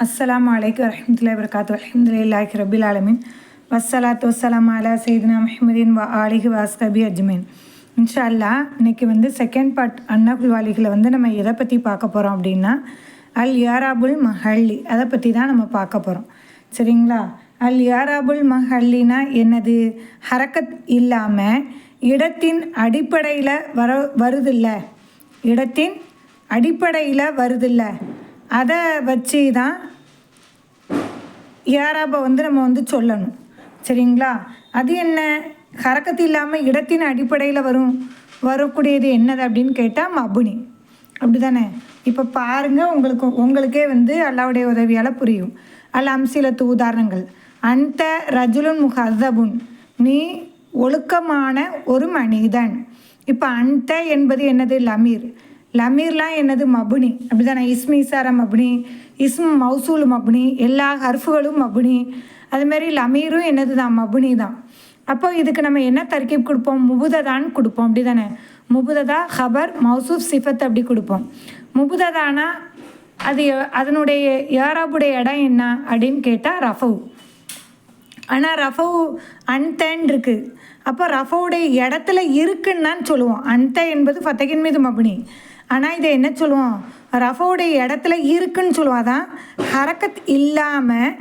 அஸ்லாம் அலைக்கும் வரஹ்மத்துல்லாஹி வரகாத்து அல்ஹம்துலில்லாஹி ரபில் ஆலமீன் வசலாத்து வசலாம் அலா சைதினா முஹம்மதின் வா ஆலிஹி வாஸ்கபி அஜ்மீன் இன்ஷா அல்லாஹ் இன்னைக்கு வந்து செகண்ட் பார்ட் அன்னகுல் வாலிகளை வந்து நம்ம எதை பற்றி பார்க்க போகிறோம் அப்படின்னா அல் யாராபுல் மஹல்லி. அதை பற்றி தான் நம்ம பார்க்க போகிறோம் சரிங்களா? அல் யாராபுல் மஹல்லினா என்னது? ஹரக்கத் இல்லாமல் இடத்தின் அடிப்படையில் வர வருதில்ல? இடத்தின் அடிப்படையில் வருதில்ல? அதை வச்சு தான் யாராபை வந்து நம்ம வந்து சொல்லணும். சரிங்களா? அது என்ன? ஹரக்கத்து இல்லாமல் இடத்தின் அடிப்படையில் வரும் வரக்கூடியது என்னது அப்படின்னு கேட்டால் மபுனி. அப்படி தானே இப்போ பாருங்கள் உங்களுக்கு உங்களுக்கே வந்து அல்லாவுடைய உதவியால் புரியும். அல்ல அம்சிலத்து உதாரணங்கள். அந்த ரஜுலுன் முஹதபுன் நீ ஒழுக்கமான ஒரு மனிதன். இப்போ அந்த என்பது என்னது? லமீர். லமீர்லாம் என்னது மபுனி. அப்படிதானே? இஸ்மி இசார மபுனி இஸ்ம் மௌசூல் மபுனி எல்லா ஹர்ஃபுகளும் மபுனி. அதுமாரி லமீரும் என்னது தான் மபுனி தான் அப்போ இதுக்கு நம்ம என்ன தர்க்கீப் கொடுப்போம்? முபுததான்னு கொடுப்போம். அப்படி தானே முபுததா ஹபர் மௌசூப் சிஃபத் அப்படி கொடுப்போம். முபுததானா அது அதனுடைய யாராபுடைய இடம் என்ன அப்படின்னு கேட்டால் ரஃபவு. ஆனால் ரஃபவு அன்தன் இருக்குது அப்போ ரஃபவுடைய இடத்துல இருக்குன்னு தான் சொல்லுவோம். அந்த என்பது ஃபத்தகின் மீது மபுனி. ஆனால் இதை என்ன சொல்லுவோம்? ரஃபோடைய இடத்துல இருக்குன்னு சொல்லுவோம். அதான் ஹரக்கத் இல்லாமல்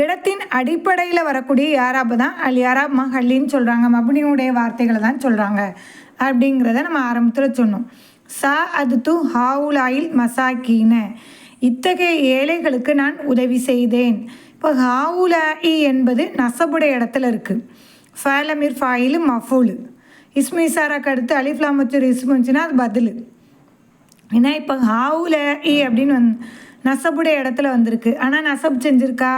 இடத்தின் அடிப்படையில் வரக்கூடிய யாராபு தான் அல் யாராப் மஹல்லின்னு சொல்கிறாங்க மபுனியுடைய வார்த்தைகளை தான் சொல்கிறாங்க அப்படிங்கிறத நம்ம ஆரம்பத்தில் சொன்னோம். சா அது து ஹாவுலாயில் மசாக்கீன. இத்தகைய ஏழைகளுக்கு நான் உதவி செய்தேன். இப்போ ஹாவுலாயி என்பது நசபுடைய இடத்துல இருக்குது ஃபேலமிர் ஃபாயிலு மஃபூலு. இஸ்மிசாராக்கு அடுத்து அலிஃப்லாமச்சூர் இஸ்மு வந்துச்சுன்னா அது பதில். ஏன்னா இப்போ ஈ அப்படின்னு வந் நசபுடைய இடத்துல வந்திருக்கு. ஆனால் நசப் செஞ்சுருக்கா?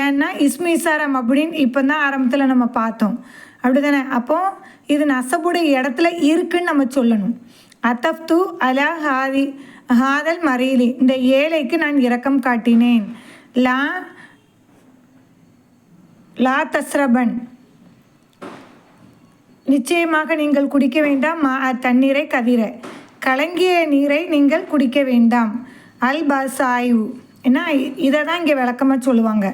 ஏன்னா இஸ்மி சாரம் அப்படின்னு இப்போ தான் ஆரம்பத்தில் நம்ம பார்த்தோம். அப்படி தானே அப்போ இது நசபுடைய இடத்துல இருக்குன்னு நம்ம சொல்லணும். அத்தப்து அலா ஹாதி ஹாதல் மறையிலி இந்த ஏழைக்கு நான் இரக்கம் காட்டினேன். லா லா தஸ்ரபன். நிச்சயமாக நீங்கள் குடிக்க வேண்டாம் மா தண்ணீரை கதிர கலங்கிய நீரை நீங்கள் குடிக்க வேண்டாம். அல் பசாயு ஏன்னா இதை தான் இங்கே விளக்கமாக சொல்லுவாங்க.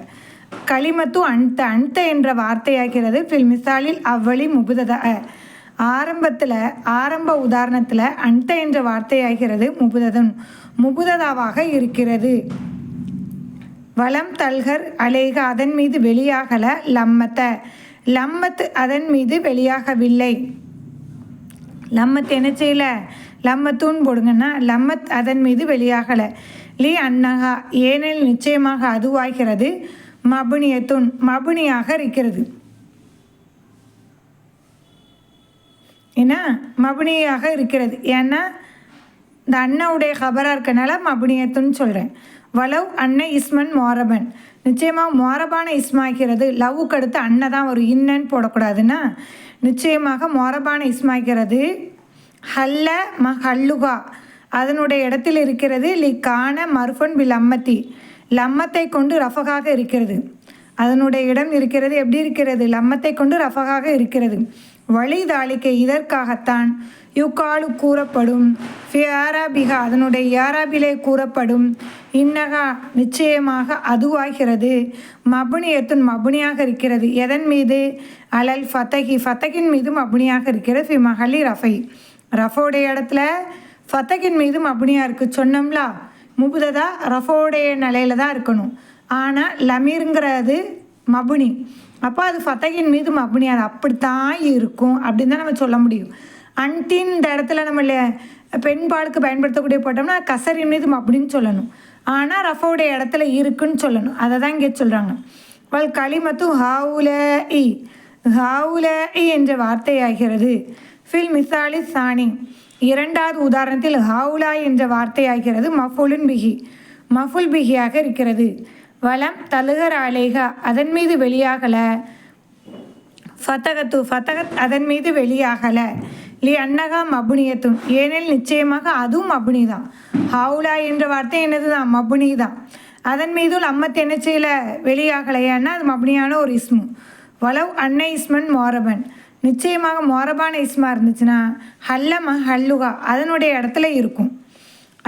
களிமத்து அன்த அன்த என்ற வார்த்தையாகிறது ஃபில் மிசாலில் அவ்வளி முபுதத ஆரம்பத்தில் ஆரம்ப உதாரணத்தில் அன்த என்ற வார்த்தையாகிறது முபுததன் முபுததாவாக இருக்கிறது. வளம் தல்கர் அலேக அதன் மீது வெளியாகல லம்மத்த. லம்மத் அதன் மீது வெளியாகவில்லை. லம்மத் என்ன செய்யல? லம்மத்தூன் போடுங்கன்னா லம்மத் அதன் மீது வெளியாகலை. லீ அன்னகா ஏனெனில் நிச்சயமாக அதுவாகிறது மபுனியத்துன் மபுனியாக இருக்கிறது. ஏன்னா மபுனியாக இருக்கிறது. ஏன்னா இந்த அண்ணாவுடைய கபராக இருக்கனால மபுனியத்துன்னு சொல்கிறேன் வலவ் அன்னை இஸ்மன் மோரபன். நிச்சயமாக மோரபான இஸ்மாய்க்கிறது லவ்வுக்கு அடுத்து அன்னை தான் ஒரு இன்னன்னு போடக்கூடாதுன்னா நிச்சயமாக மோரபான இஸ்மாய்க்கிறது ஹல்ல ம ஹல்லுகா. அதனுடைய இடத்தில் இருக்கிறது லி கான மர்ஃபன் பில் அம்மத்தி. லம்மத்தை கொண்டு ரஃபகாக இருக்கிறது. அதனுடைய இடம் இருக்கிறது எப்படி இருக்கிறது? லம்மத்தை கொண்டு ரஃபகாக இருக்கிறது. வழி தாளிக்க இதற்காகத்தான் யுகாலு கூறப்படும். ஃபியாராபிகா அதனுடைய யாராபிலே கூறப்படும். இன்னகா நிச்சயமாக அதுவாகிறது. மபுனியத்துன் மபுனியாக இருக்கிறது. எதன் மீது? அலல் ஃபத்தகி ஃபத்தகின் மீது மபுனியாக இருக்கிறது. ஃபி மஹலி ரஃபை. ரஃபோடைய இடத்துல ஃபத்தகின் மீது மபுனியாக இருக்குது சொன்னோம்ல முபுததா ரஃபோடைய நிலையில தான் இருக்கணும். ஆனால் லமீருங்கிறது மபுனி. அப்போ அது ஃபத்தகின் மீது மபுனி அது அப்படித்தான் இருக்கும் அப்படின்னு தான் நம்ம சொல்ல முடியும். அன்டின் இந்த இடத்துல நம்ம ல- பெண் பாலுக்கு பயன்படுத்தக்கூடிய போட்டோம்னா கசரின் மீது மபுனின்னு சொல்லணும். ஆனால் ரஃபோடைய இடத்துல இருக்குன்னு சொல்லணும். அதை தான் இங்கே சொல்கிறாங்க வல் களிமத்து ஹாவுல இ ஹாவுல இ என்ற வார்த்தையாகிறது. ஃபில் மிசாலி சாணி. இரண்டாவது உதாரணத்தில் ஹவுலா என்ற வார்த்தையாகிறது மஃபுலுன் பிஹி. மஃபுல் பிஹியாக இருக்கிறது. வலம் தலுகர் அலேகா அதன் மீது வெளியாகல. ஃபத்தகத்து ஃபத்தகத் அதன் மீது வெளியாகல. லி அன்னகா மபுனியத்தும் ஏனெனில் நிச்சயமாக அதுவும் மபுனி தான் ஹவுலா என்ற வார்த்தை என்னது தான் மபுனி தான் அதன் மீதும் அம்மத்து என்ன செய்யலை? வெளியாகலையான்னா அது மபுனியான ஒரு இஸ்மு. வலவ் அன்னை இஸ்மன் மோரபன். நிச்சயமாக மோரபான இஸ்மா இருந்துச்சுன்னா ஹல்லம ஹல்லுகா அதனுடைய இடத்துல இருக்கும்.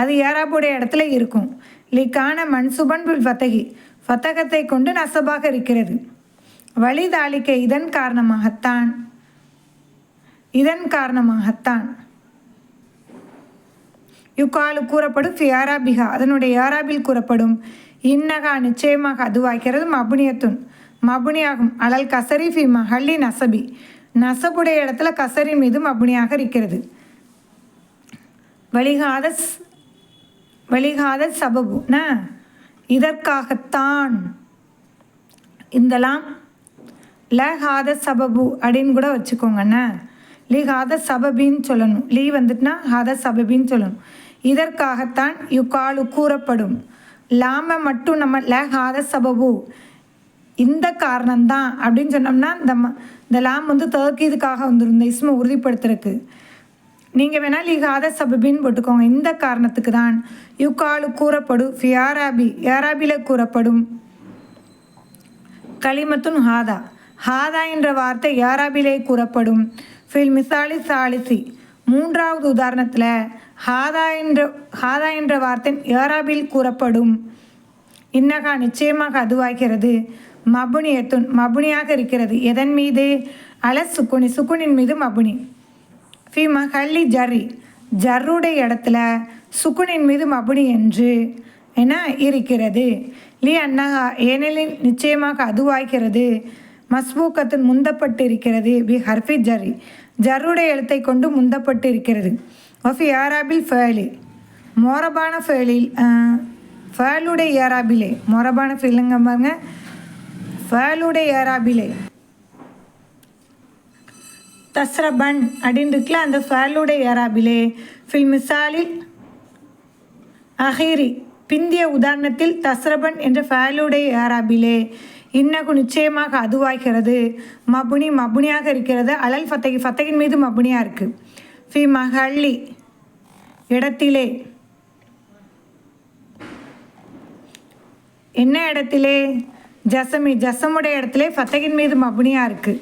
அது ஏராபுடைய இடத்துல இருக்கும். லிக்கான மன்சுபன் பில் ஃபத்தகி ஃபத்தகத்தை கொண்டு நசபாக இருக்கிறது. வழிதாளிக்க இதன் காரணமாகத்தான் இதன் காரணமாகத்தான். யுக்காலு கூறப்படும் ஃபியாராபிகா அதனுடைய யாராபில் கூறப்படும் இன்னகா நிச்சயமாக அதுவாகிறது மபுனியத்துன். மபுனியாகும் அலல் கசரி ஃபி மஹல்லி நசபி. நசப்புடைய இடத்துல கசரின் மீது மபுனியாக இருக்கிறது. வழிகாத வழிகாத சபபு ந இதற்காகத்தான் இந்தலாம் லஹாத சபபு அப்படின்னு கூட வச்சுக்கோங்கண்ணே லீஹாத சபபின்னு சொல்லணும். லீ வந்துட்டுனா ஹாத சபபின்னு சொல்லணும். இதற்காகத்தான் யுகாலு கூறப்படும். லாம மட்டும் நம்ம லஹாத சபபு. இந்த காரணம்தான் அப்படின்னு சொன்னோம்னா இந்த இந்த லாம் வந்து தர்க்கீதுக்காக வந்துடும் இந்த இஸ்மை உறுதிப்படுத்துறதுக்கு. நீங்கள் வேணால் லிகாத சபபின்னு போட்டுக்கோங்க. இந்த காரணத்துக்கு தான் யுக்காலு கூறப்படும் ஃபியாராபி யாராபியில் கூறப்படும் கலிமத்துன் ஹாதா. ஹாதா என்ற வார்த்தை யாராபிலே கூறப்படும். ஃபில் மிசாலி சாலிசி. மூன்றாவது உதாரணத்தில் ஹாதா என்ற ஹாதா என்ற வார்த்தை யாராபில் கூறப்படும். இன்னகா நிச்சயமாக அதுவாகிறது மபுனியத்துன் மபுனியாக இருக்கிறது. எதன் மீது? அல சுக்குனி சுக்குனின் மீது மபுனி. ஃபி மஹல்லி ஜர்ரி. ஜர்ருடைய இடத்துல சுக்குனின் மீது மபுனி என்று என இருக்கிறது? லி அன்னஹா ஏனெனில் நிச்சயமாக அதுவாகிறது மஸ்பூக்கத்தின் முந்தப்பட்டு இருக்கிறது பி ஹர்ஃபி ஜர்ரி. ஜர்ருடைய எழுத்தை கொண்டு முந்தப்பட்டு இருக்கிறது ஒஃபி ஏராபில் ஃபேலி. மோரபான ஃபேலில் ஃபேலுடைய ஏராபிலே. மொரபான ஃபீலுங்க பாருங்க. ஃபேலுடைய ஏராபிலே தஸ்ரபன் அப்படின்னு இருக்குல்ல அந்த ஃபேலுடைய ஏராபிலே ஃபில் மிசாலில் அஹீரி பிந்திய உதாரணத்தில் தஸ்ரபன் என்ற ஃபேலுடைய ஏராபிலே இன்னகு நிச்சயமாக அதுவாகிறது மபுனி மபுனியாக இருக்கிறது. அலல் ஃபத்தகி ஃபத்தகின் மீது மபுனியாக இருக்குது ஃபி மஹல்லி இடத்திலே. என்ன இடத்திலே? ஜசமி ஜசமுடைய இடத்துல ஃபத்தகின் மீது மபுனியாக இருக்குது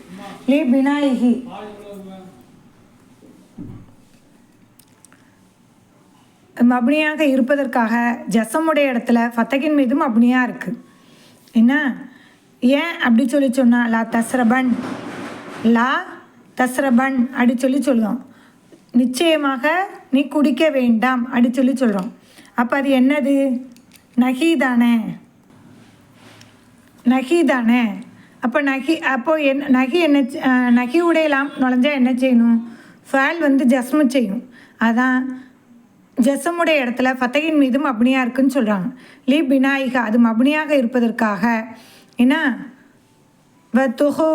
லீ பினாயிகி மபுனியாக இருப்பதற்காக ஜசமுடைய இடத்துல ஃபத்தகின் மீது மபுனியாக இருக்குது என்ன? ஏன் அப்படி சொல்லி சொன்னால் லா தஸ்ரபன். லா தஸ்ரபன் அப்படி சொல்லி சொல்லுவோம் நிச்சயமாக நீ குடிக்க வேண்டாம் அப்படி சொல்லி சொல்கிறோம் அப்போ அது என்னது? நகி தானே. நகி தானே? அப்போ நகி அப்போ என் நகி என்ன செ- நகி உடையலாம் நுழைஞ்சால் என்ன செய்யணும்? ஃபேல் வந்து ஜஸ்மு செய்யும். அதான் ஜசமுடைய இடத்துல ஃபத்தகின் மீதும் அப்னியாக இருக்குன்னு சொல்கிறாங்க லீ பினாயிகா அது மப்னியாக இருப்பதற்காக. என்ன? வ துஹு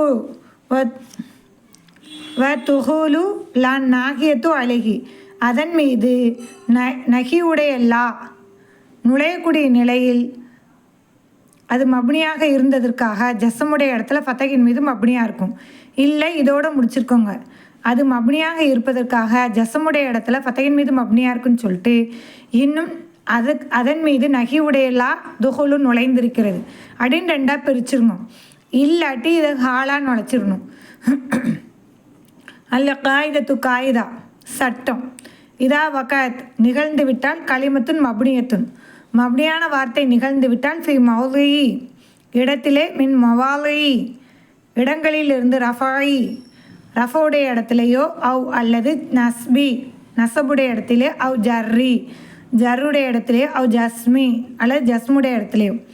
வ துஹூலு லா நாகியத்து அழகி அதன் மீது ந நகியுடைய லா நுழையக்கூடிய நிலையில் அது மப்னியாக இருந்ததற்காக ஜசமுடைய இடத்துல ஃபத்தகின் மீது மப்னியாக இருக்கும். இல்லை இதோடு முடிச்சிருக்கோங்க. அது மப்னியாக இருப்பதற்காக ஜசமுடைய இடத்துல ஃபத்தகின் மீது மப்னியாக இருக்குன்னு சொல்லிட்டு இன்னும் அது அதன் மீது நகி லா துகுலு நுழைந்திருக்கிறது. அப்படின்னு ரெண்டாக பிரிச்சிடணும் இல்லாட்டி இதை ஹாலாக நுழைச்சிடணும். அல்ல காகிதத்து காயிதா சட்டம். இதா வகாத் நிகழ்ந்து விட்டால் களிமத்துன் மப்னியத்துன். மபடியான வார்த்தை நிகழ்ந்து விட்டால் ஃபி மௌலி. இடத்திலே மின் மவாலி. இடங்களிலிருந்து ரஃபாயி. ரஃபோடைய இடத்துலையோ அவ் அல்லது நஸ்பி. நசபுடைய இடத்திலே அவ் ஜர்ரி. ஜருடைய இடத்துலையோ அவ் ஜஸ்மி. அல்லது ஜஸ்முடைய இடத்துலையோ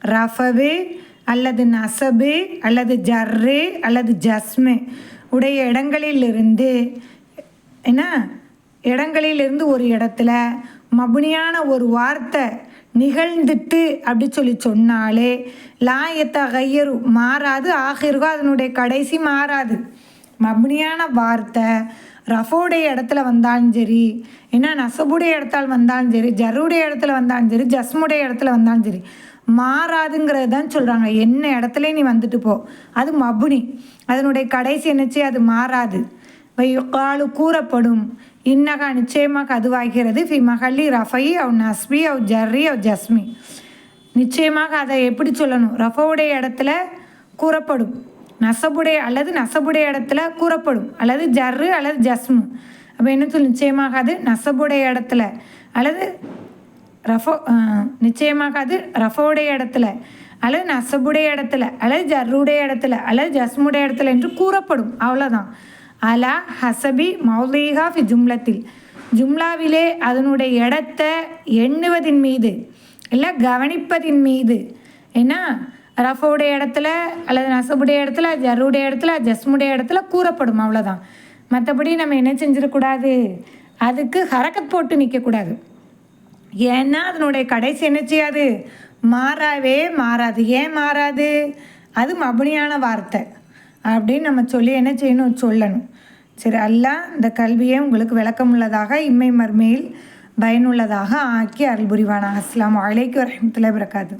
ரஃபவு அல்லது நசபு அல்லது ஜர்ரு அல்லது ஜஸ்மு. உடைய இடங்களிலிருந்து என்ன? இடங்களிலிருந்து ஒரு இடத்துல மபுனியான ஒரு வார்த்தை நிகழ்ந்துட்டு அப்படி சொல்லி சொன்னாலே லாயத்த கையரு மாறாது ஆகிருக்கோ அதனுடைய கடைசி மாறாது. மபுனியான வார்த்தை ரஃபோடைய இடத்துல வந்தாலும் சரி என்ன நசபுடைய இடத்தால் வந்தாலும் சரி ஜருடைய இடத்துல வந்தாலும் சரி ஜஸ்முடைய இடத்துல வந்தாலும் சரி மாறாதுங்கிறது தான் சொல்கிறாங்க என்ன இடத்துல நீ வந்துட்டு போ. அது மபுனி. அதனுடைய கடைசி என்னச்சு? அது மாறாது. காலு கூறப்படும். இன்னகா நிச்சயமாக அதுவாகிறது ஃபி மஹல்லி ரஃபை அவ் நஸ்பி அவ் ஜர்ரி அவ் ஜஸ்மி. நிச்சயமாக அதை எப்படி சொல்லணும்? ரஃபவுடைய இடத்துல கூறப்படும். நசபுடைய அல்லது நசபுடைய இடத்துல கூறப்படும். அல்லது ஜர்ரு அல்லது ஜஸ்மு. அப்போ என்ன சொல்லு நிச்சயமாக அது நசபுடைய இடத்துல. அல்லது ரஃபோ நிச்சயமாக அது ரஃபோடைய இடத்துல. அல்லது நசபுடைய இடத்துல. அல்லது ஜர்ருடைய இடத்துல. அல்லது ஜஸ்முடைய இடத்துல என்று கூறப்படும். அவ்வளோதான் அலா ஹசபி மௌலிகா ஃபி ஜும்லத்தில். ஜும்லாவிலே அதனுடைய இடத்த எண்ணுவதின் மீது இல்லை கவனிப்பதின் மீது. ஏன்னா ரஃபோடைய இடத்துல அல்லது நசபுடைய இடத்துல ஜருடைய இடத்துல ஜஸ்முடைய இடத்துல கூறப்படும் அவ்வளோதான் மற்றபடி நம்ம என்ன செஞ்சிடக்கூடாது? அதுக்கு ஹரக்கத் போட்டு நிற்கக்கூடாது ஏன்னா அதனுடைய கடைசி என்ன செய்யாது? மாறாவே மாறாது. ஏன் மாறாது? அது மபுனியான வார்த்தை. அப்படின்னு நம்ம சொல்லி என்ன செய்யணும் சொல்லணும். சரி அல்லா இந்த கல்வியை உங்களுக்கு விளக்கமுள்ளதாக இம்மை மர்மையில் பயனுள்ளதாக ஆக்கி அருள் புரிவானா அஸ்லாம் வலைக்கு வரமத்துல பிறக்காது